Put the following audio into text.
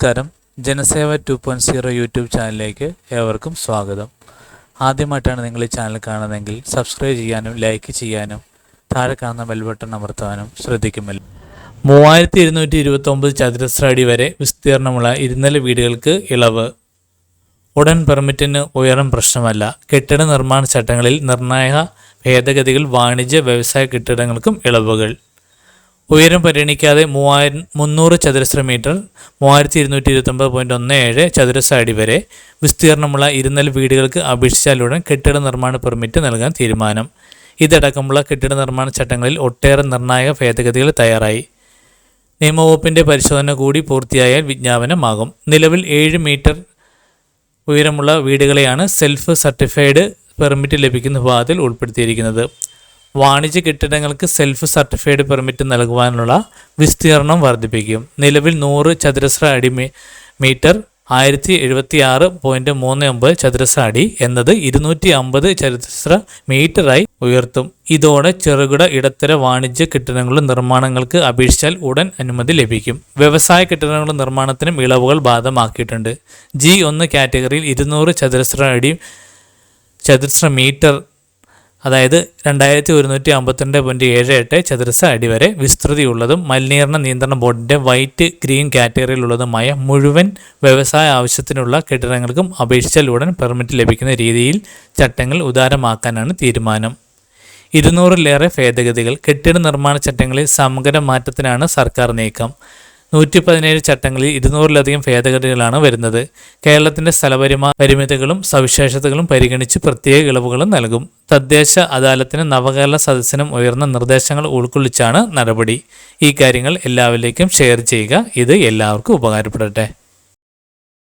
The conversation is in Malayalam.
നമസ്കാരം. Janaseva two point zero YouTube ചാനലിലേക്ക് ഏവർക്കും സ്വാഗതം. ആദ്യമായിട്ടാണ് നിങ്ങൾ ഈ ചാനൽ കാണുന്നതെങ്കിൽ സബ്സ്ക്രൈബ് ചെയ്യാനും ലൈക്ക് ചെയ്യാനും താഴെ കാണുന്ന ബെൽ ബട്ടൺ അമർത്താനും ശ്രദ്ധിക്കുമല്ലോ. മൂവായിരത്തി ഇരുന്നൂറ്റി ഇരുപത്തൊമ്പത് ചതുരശ്ര അടി വരെ വിസ്തീർണമുള്ള ഇരുനില വീടുകൾക്ക് ഇളവ്. ഉടൻ പെർമിറ്റിന് ഉയരം പ്രശ്നമല്ല. കെട്ടിട നിർമ്മാണ ചട്ടങ്ങളിൽ നിർണായക ഭേദഗതികൾ വാണിജ്യ വ്യവസായ കെട്ടിടങ്ങൾക്കും ഇളവുകൾ. ഉയരം പരിഗണിക്കാതെ മൂവായിരം മുന്നൂറ് ചതുരശ്ര മീറ്റർ മൂവായിരത്തി ഇരുന്നൂറ്റി ഇരുപത്തൊമ്പത് പോയിന്റ് ഒന്ന് ഏഴ് ചതുരശ്ര അടി വരെ വിസ്തീർണമുള്ള ഇരുന്നൽ വീടുകൾക്ക് അപേക്ഷിച്ചാലുടൻ കെട്ടിട നിർമ്മാണ പെർമിറ്റ് നൽകാൻ തീരുമാനം. ഇതടക്കമുള്ള കെട്ടിട നിർമ്മാണ ചട്ടങ്ങളിൽ ഒട്ടേറെ നിർണായക ഭേദഗതികൾ തയ്യാറായി. നിയമവകുപ്പിന്റെ പരിശോധന കൂടി പൂർത്തിയായാൽ വിജ്ഞാപനമാകും. നിലവിൽ ഏഴ് മീറ്റർ ഉയരമുള്ള വീടുകളെയാണ് സെൽഫ് സർട്ടിഫൈഡ് പെർമിറ്റ് ലഭിക്കുന്ന വിഭാഗത്തിൽ ഉൾപ്പെടുത്തിയിരിക്കുന്നത്. വാണിജ്യ കെട്ടിടങ്ങൾക്ക് സെൽഫ് സർട്ടിഫൈഡ് പെർമിറ്റ് നൽകുവാനുള്ള വിസ്തീർണം വർദ്ധിപ്പിക്കും. നിലവിൽ നൂറ് ചതുരശ്ര അടി മീറ്റർ ആയിരത്തി എഴുപത്തി ആറ് പോയിന്റ് മൂന്ന് ഒമ്പത് ചതുരശ്ര അടി എന്നത് ഇരുന്നൂറ്റി അമ്പത് ചതുരശ്ര മീറ്ററായി ഉയർത്തും. ഇതോടെ ചെറുകിട ഇടത്തര വാണിജ്യ കെട്ടിടങ്ങളും നിർമ്മാണങ്ങൾക്ക് അപേക്ഷിച്ചാൽ ഉടൻ അനുമതി ലഭിക്കും. വ്യവസായ കെട്ടിടങ്ങളുടെ നിർമ്മാണത്തിനും ഇളവുകൾ ബാധമാക്കിയിട്ടുണ്ട് ജി ഒന്ന് കാറ്റഗറിയിൽ ഇരുന്നൂറ് ചതുരശ്ര അടി ചതുരശ്ര മീറ്റർ അതായത് രണ്ടായിരത്തി ഒരുന്നൂറ്റി അമ്പത്തിരണ്ട് പോയിന്റ് ഏഴ് എട്ട് ചതുരശ്ര അടി വരെ വിസ്തൃതിയുള്ളതും മലിനീകരണ നിയന്ത്രണ ബോർഡിന്റെ വൈറ്റ് ഗ്രീൻ കാറ്റഗറിയിലുള്ളതുമായ മുഴുവൻ വ്യവസായ ആവശ്യത്തിനുള്ള കെട്ടിടങ്ങൾക്കും അപേക്ഷിച്ചാൽ ഉടൻ പെർമിറ്റ് ലഭിക്കുന്ന രീതിയിൽ ചട്ടങ്ങൾ ഉദാരമാക്കാനാണ് തീരുമാനം. ഇരുന്നൂറിലേറെ ഭേദഗതികൾ കെട്ടിട നിർമ്മാണ ചട്ടങ്ങളിൽ സമഗ്ര മാറ്റത്തിനാണ് സർക്കാർ നീക്കം. നൂറ്റി പതിനേഴ് ചട്ടങ്ങളിൽ ഇരുന്നൂറിലധികം ഭേദഗതികളാണ് വരുന്നത്. കേരളത്തിന്റെ സ്ഥലപരിമാ പരിമിതികളും സവിശേഷതകളും പരിഗണിച്ച് പ്രത്യേക ഇളവുകളും നൽകും. തദ്ദേശ അദാലത്തിനും നവകേരള സദസ്സിനും ഉയർന്ന നിർദ്ദേശങ്ങൾ ഉൾക്കൊള്ളിച്ചാണ് നടപടി. ഈ കാര്യങ്ങൾ എല്ലാവരിലേക്കും ഷെയർ ചെയ്യുക. ഇത് എല്ലാവർക്കും ഉപകാരപ്പെടട്ടെ.